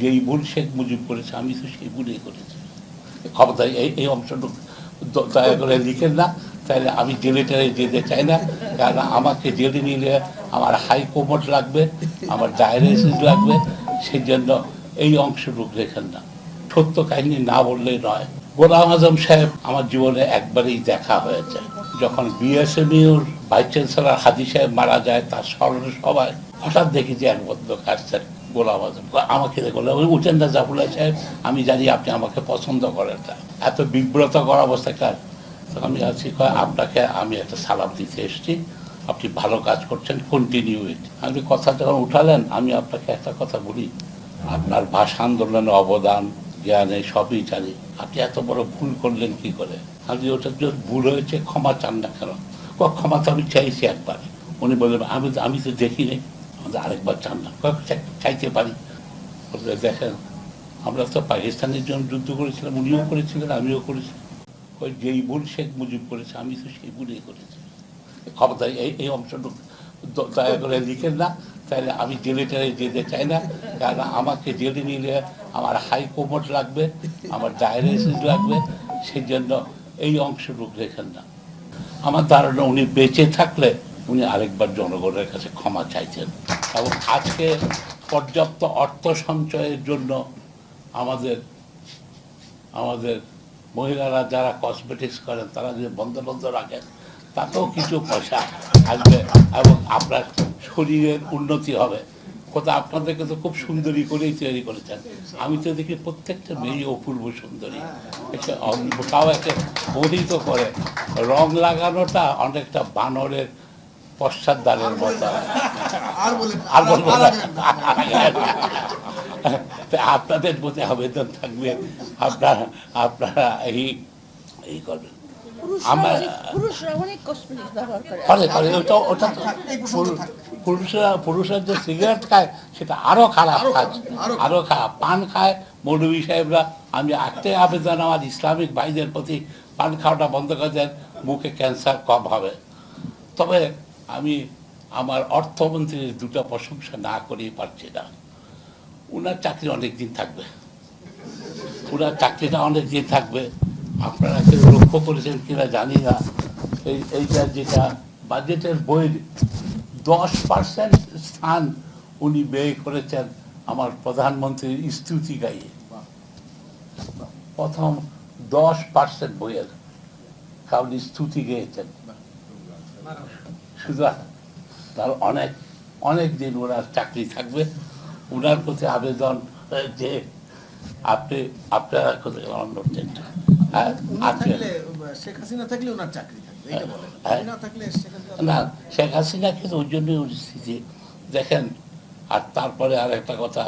যেই ভুল শেখ মুজিব করেছে, আমি তো সেই ভুলই করেছি। ক্ষমতা এই এই অংশটুকু দয়া করে লিখেন না, তাহলে আমি জেলে টেলে যেতে চাই না, কারণ আমাকে জেলে নিলে আমার হাই কোমোট লাগবে, আমার ডায়ালিসিস লাগবে সেই জন্য এই অংশটুকু লেখেন না। সত্য কাহিনী না বললেই নয়। গোলাম আজম সাহেব আমার জীবনে একবারেই দেখা হয়েছে। যখন বিএসএমইউর ভাইস চ্যান্সেলর হাদি সাহেব মারা যায়, তার স্মরণে সবাই হঠাৎ দেখি যে এক ভদ্র আসছেন। গোলাম আজম আমাকে বললেন উঠেন না জাফুল্লাহ সাহেব, আমি জানি আপনি আমাকে পছন্দ করেন না। এত বিব্রত করা অবস্থা কার? তখন আমি আছি আপনাকে আমি একটা সালাম দিতে এসেছি। আপনি ভালো কাজ করছেন কন্টিনিউ ইট আমি কথা যখন উঠালেন, আমি আপনাকে একটা কথা বলি। আপনার ভাষা আন্দোলনের অবদান, জ্ঞানে সবই জানি। আপনি এত বড় ভুল করলেন কি করে? আমি ওটা যে ভুল হয়েছে, ক্ষমা চান না কেন? ক্ষমা তো আমি চাইছি একবার। উনি বললেন, আমি আমি তো দেখি নাই আমাদের আরেকবার চান না চাইতে পারি। দেখেন, আমরা তো পাকিস্তানের জন্য যুদ্ধ করেছিলাম, উনিও করেছিলেন, আমিও করেছি। ওই যেই ভুল শেখ মুজিব করেছে, আমি তো সেই ভুলই করেছি। ক্ষমতা এই এই অংশটুকু দয়া করে লিখেন না। তাহলে আমি জেলে টেলে যেতে চাই না। কারণ আমাকে জেলে নিলে আমার হাই লাগবে, আমার ডায়ালিসিস লাগবে সেই জন্য এই অংশটুকু লেখেন না। আমার ধারণা উনি বেঁচে থাকলে উনি আরেকবার জনগণের কাছে ক্ষমা চাইছেন। এবং আজকে পর্যাপ্ত অর্থ সঞ্চয়ের জন্য আমাদের আমাদের মহিলারা যারা কসমেটিক্স করেন, তারা যদি বন্ধ বন্ধ রাখেন, তাতেও কিছু পয়সা আসবে এবং আপনার শরীরের উন্নতি হবে। কোথাও আপনাদেরকে তো খুব সুন্দরী করেই তৈরি করেছেন। আমি তো দেখি প্রত্যেকটা মেয়ে অপূর্ব সুন্দরী। তাও একটা মোহিত করে। রং লাগানোটা অনেকটা বানরের পশ্চাৎদানের মতো। আর বলব আপনাদের প্রতি আবেদন থাকবে আপনারা আপনারা এই এই করবেন। পুরুষরা পুরুষরা যে সিগারেট খায় সেটা আরও খারাপ কাজ। আরও খারাপ। পান খায় মৌলভী সাহেবরা আমি একটাই আবেদন আমার ইসলামিক ভাইদের প্রতি পান খাওয়াটা বন্ধ করে দেন মুখে ক্যান্সার কম হবে। তবে আমি আমার অর্থমন্ত্রীর দুটো প্রশংসা না করেই পারছি না। উনার চাকরি অনেক দিন থাকবে। উনার চাকরিটা অনেক দিন থাকবে। আপনারা কেউ লক্ষ্য করেছেন কিনা জানি না। এই এইটা যেটা বাজেটের বইয়ের দশ পার্সেন্ট স্থান উনি ব্যয় করেছেন আমার প্রধানমন্ত্রীর স্তুতি গাইয়ে। প্রথম দশ পার্সেন্ট বইয়ের কারণ স্তুতি গেয়েছেন। সুতরাং তার অনেক অনেক দিন ওনার চাকরি থাকবে। ওনার প্রতি আবেদন যে আপনি আপনারা কোথায় অন্য হ্যাঁ আজকে থাকলে, শেখ হাসিনা থাকলে ওনার চাকরি হ্যাঁ। উনি না শেখ হাসিনা কিন্তু ওই জন্যই পরিস্থিতি দেখেন আর তারপরে আর একটা কথা